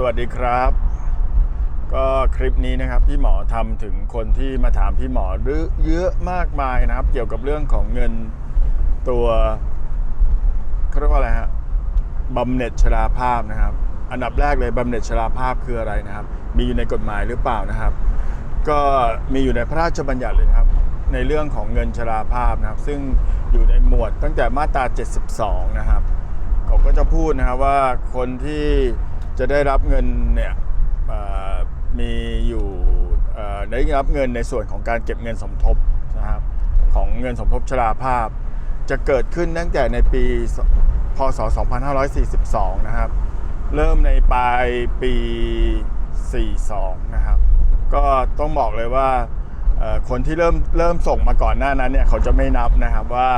สวัสดีครับ ก็คลิปนี้นะครับพี่หมอทำถึงคนที่มาถามพี่หมอหรือเยอะมากมายนะครับ เกี่ยวกับเรื่องของเงินตัวเขาเรียกว่าอะไรฮะบำเหน็จชราภาพนะครับ อันดับแรกเลยบำเหน็จชราภาพคืออะไรนะครับ มีอยู่ในกฎหมายหรือเปล่านะครับ ก็มีอยู่ในพระราชบัญญัติเลยนะครับในเรื่องของเงินชราภาพนะครับ ซึ่งอยู่ในหมวดตั้งแต่มาตรา 72 นะครับเขาก็จะพูดนะครับว่าคนที่ จะได้รับเงินเนี่ยมีอยู่ได้รับเงินในส่วนของการเก็บเงินสมทบนะครับของเงินสมทบชราภาพ จะเกิดขึ้นตั้งแต่ในปีพศ 2542 นะครับ เริ่มในปลายปี 42 นะครับ ก็ต้องบอกเลยว่าคนที่เริ่มเริ่มส่งมาก่อนหน้านั้นเนี่ยเขาจะไม่นับนะครับว่า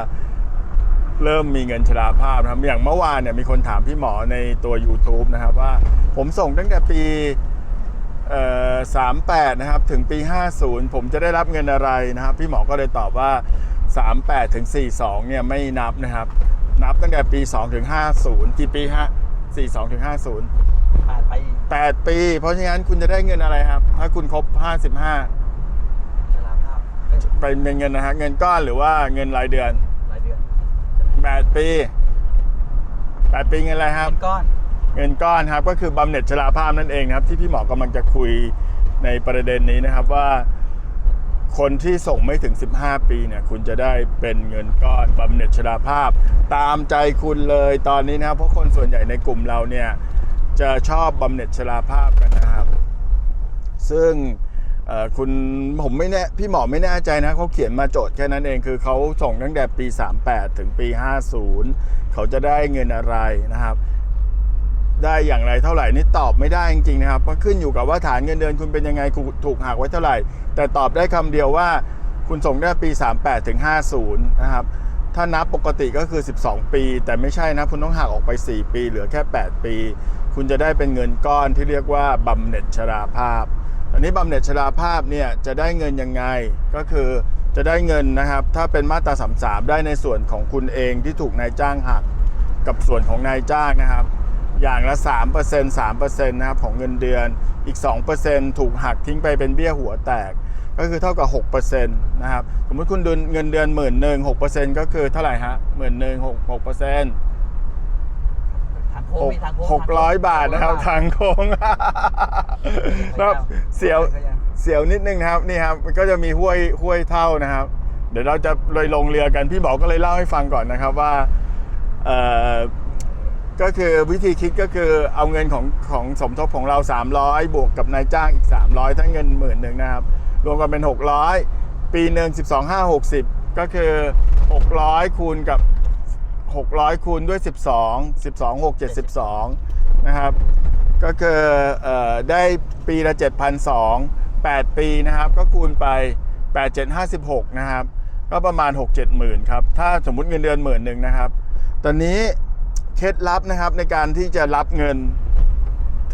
เริ่มมีเงินชราภาพนะครับอย่างเมื่อวานเนี่ยมีคนถามพี่หมอในตัว YouTube นะครับว่าผมส่งตั้งแต่ปีเอ่อ38นะครับถึงปี 50 ผมจะได้รับเงินอะไรนะครับ พี่หมอก็เลยตอบว่า 38 ถึง 42 เนี่ยไม่นับนะครับ นับตั้งแต่ปี 2 ถึง 50 กี่ปีฮะ42 ถึง 50ผ่านไป8ปี เพราะฉะนั้นคุณจะได้เงินอะไรครับ ถ้าคุณครบ 55ชราภาพเอ้ยเป็นเป็นเงินนะฮะเงินก้อนหรือว่าเงินรายเดือน รายเดือน8ปี8ปีเงินอะไรครับ เป็นก้อน เงินก้อนครับก็คือบำเหน็จชราภาพนั่นเองนะครับ ที่พี่หมอกำลังจะคุยในประเด็นนี้นะครับว่า คนที่ส่งไม่ถึง 15 ปีเนี่ย คุณจะได้เป็นเงินก้อนบำเหน็จชราภาพ ตามใจคุณเลยตอนนี้นะครับ เพราะคนส่วนใหญ่ในกลุ่มเราเนี่ยจะชอบบำเหน็จชราภาพกันนะครับ ซึ่งเอ่อ คุณผมไม่แน่พี่หมอไม่แน่ใจนะเขาเขียนมาโจทย์แค่นั้นเองคือเขาส่งตั้งแต่ปี 38 ถึงปี 50 เขาจะได้เงินอะไรนะครับ ได้อย่างไรเท่าไหร่นี่ตอบไม่ได้จริงๆนะครับเพราะขึ้นอยู่กับว่าฐานเงินเดือนคุณเป็นยังไงถูกหักไว้เท่าไหร่ แต่ตอบได้คำเดียวว่าคุณส่งได้ปี 38 ถึง 50 นะครับถ้านับปกติก็คือ 12 ปี แต่ไม่ใช่นะ คุณต้องหักออกไป 4 ปี เหลือแค่ 8 ปี คุณจะได้เป็นเงินก้อนที่เรียกว่าบำเหน็จชราภาพ ตอนนี้บำเหน็จชราภาพเนี่ยจะได้เงินยังไงก็คือจะได้เงินนะครับ ถ้าเป็นมาตรา33ได้ในส่วนของคุณเองที่ถูกนายจ้างหักกับส่วนของนายจ้างนะครับ อย่างละ 3% 3%นะครับของเงินเดือนอีก 2%ถูกหักทิ้งไปเป็นเบี้ยหัวแตก ก็คือเท่ากับ 6%นะครับ สมมติคุณดือนเงินเดือนหมื่นหนึ่งหกเปอร์เซ็นต์ก็คือเท่าไหร่ฮะหมื่นหนึ่งหกหกเปอร์เซ็นต์ ทางโค้งมีทางโค้งหกร้อยบาทนะครับทางโค้งครับเสียวก็ยังเสียวนิดนึงนะครับนี่ครับมันก็จะมีห้วยห้วยเท่านะครับ เดี๋ยวเราจะเลยลงเรือกันพี่บอกก็เลยเล่าให้ฟังก่อนนะครับว่าเอ่อก็คือวิธีคิดก็คือเอาเงินของของสมทบของเรา 300 บวกกับนายจ้างอีก 300 ทั้งเงินหมื่นหนึ่งนะครับ รวมกันเป็น 600 ปีหนึ่ง12 5 60 ก็คือ 600 คูณกับ 600 คูณด้วย 12 12 6 72นะครับ ก็คือออได้ปีละ 7,200 8 ปีนะครับ ก็คูณไป 8 7 56 นะครับ ก็ประมาณ 6 7หมื่นครับ ถ้าสมมุติเงินเดือนหมื่นหนึ่งนะครับ ตอนนี้เคล็ดลับนะครับในการที่จะรับเงิน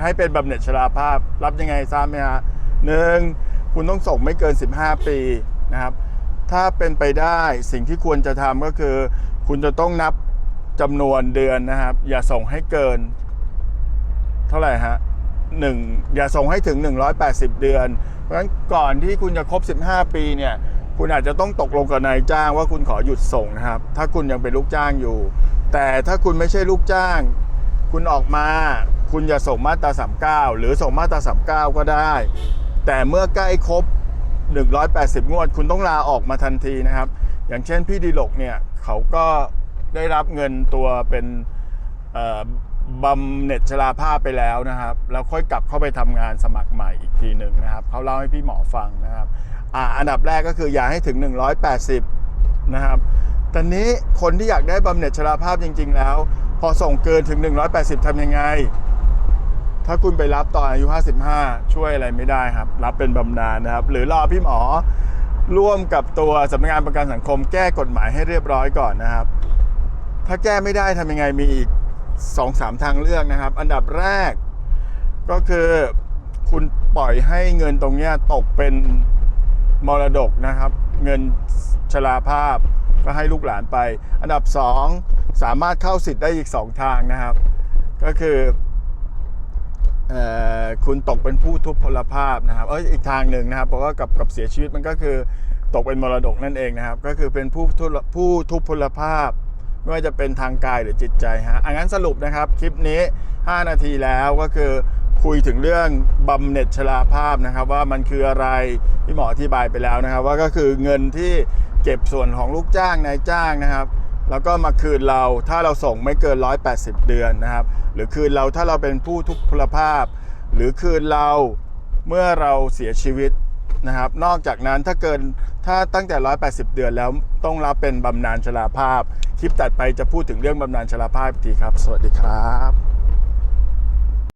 ให้เป็นบำเหน็จชราภาพ รับยังไงทราบไหมฮะหนึ่งคุณต้องส่งไม่เกิน 15 ปีนะครับ ถ้าเป็นไปได้สิ่งที่ควรจะทำก็คือ คุณจะต้องนับ จำนวนเดือนนะครับ อย่าส่งให้เกิน เท่าไหร่ฮะหนึ่งอย่าส่งให้ถึง 180 เดือน เพราะฉะนั้นก่อนที่คุณจะครบ 15 ปีเนี่ย คุณอาจจะต้องตกลงกับนายจ้างว่าคุณขอหยุดส่งนะครับ ถ้าคุณยังเป็นลูกจ้างอยู่ แต่ถ้าคุณไม่ใช่ลูกจ้าง คุณออกมา คุณอย่าส่งมาตรา39 หรือส่งมาตรา39 ก็ได้ แต่เมื่อใกล้ครบ 180 งวด คุณต้องลาออกมาทันทีนะครับ อย่างเช่นพี่ดีหลกเนี่ยเขาก็ ได้รับเงินตัวเป็นบำเหน็จชราภาพไปแล้วนะครับ แล้วค่อยกลับเข้าไปทำงานสมัครใหม่อีกทีหนึ่งนะครับเขาเล่าให้พี่หมอฟังนะครับออันดับแรกก็คืออย่าให้ถึง 180 นะครับตอนนี้คนที่อยากได้บำเหน็จชราภาพจริง ๆ แล้ว พอส่งเกินถึง 180ทำยังไง ถ้าคุณไปรับตอนอายุ 55 ช่วยอะไรไม่ได้ครับ รับเป็นบำนาญนะครับ หรือรอพี่หมอร่วมกับตัวสำนักงานประกันสังคมแก้กฎหมายให้เรียบร้อยก่อนนะครับ ถ้าแก้ไม่ได้ทำยังไงมีอีก2-3ทางเลือกนะครับ อันดับแรก ก็คือคุณปล่อยให้เงินตรงเนี้ยตกเป็นมรดกนะครับ เงินชราภาพก็ให้ลูกหลานไป อันดับ 2 สามารถเข้าสิทธิ์ได้อีก 2 ทางนะครับ ก็คืออคุณตกเป็นผู้ทุพพลภาพนะครับเอยอีกทางหนึ่งนะครับเพราะว่ากับกับเสียชีวิตมันก็คือตกเป็นมรดกนั่นเองนะครับ ก็คือเป็นผู้ทุผู้ทุพพลภาพ ไม่ว่าจะเป็นทางกายหรือจิตใจฮะอังั้นสรุปนะครับ คลิปนี้ 5 นาทีแล้วก็คือคุยถึงเรื่องบำเหน็จชราภาพนะครับ ว่ามันคืออะไรพี่หมออธิบายไปแล้วนะครับ ว่าก็คือเงินที่เก็บส่วนของลูกจ้างนายจ้างนะครับแล้วก็มาคืนเราถ้าเราส่งไม่เกิน 180 เดือนนะครับ หรือคืนเราถ้าเราเป็นผู้ทุพพลภาพ หรือคืนเราเมื่อเราเสียชีวิตนะครับ นอกจากนั้นถ้าเกิน ถ้าตั้งแต่ 180 เดือนแล้วต้องรับเป็นบำนาญชราภาพ คลิปตัดไปจะพูดถึงเรื่องบำนาญชราภาพอีกทีครับ สวัสดีครับ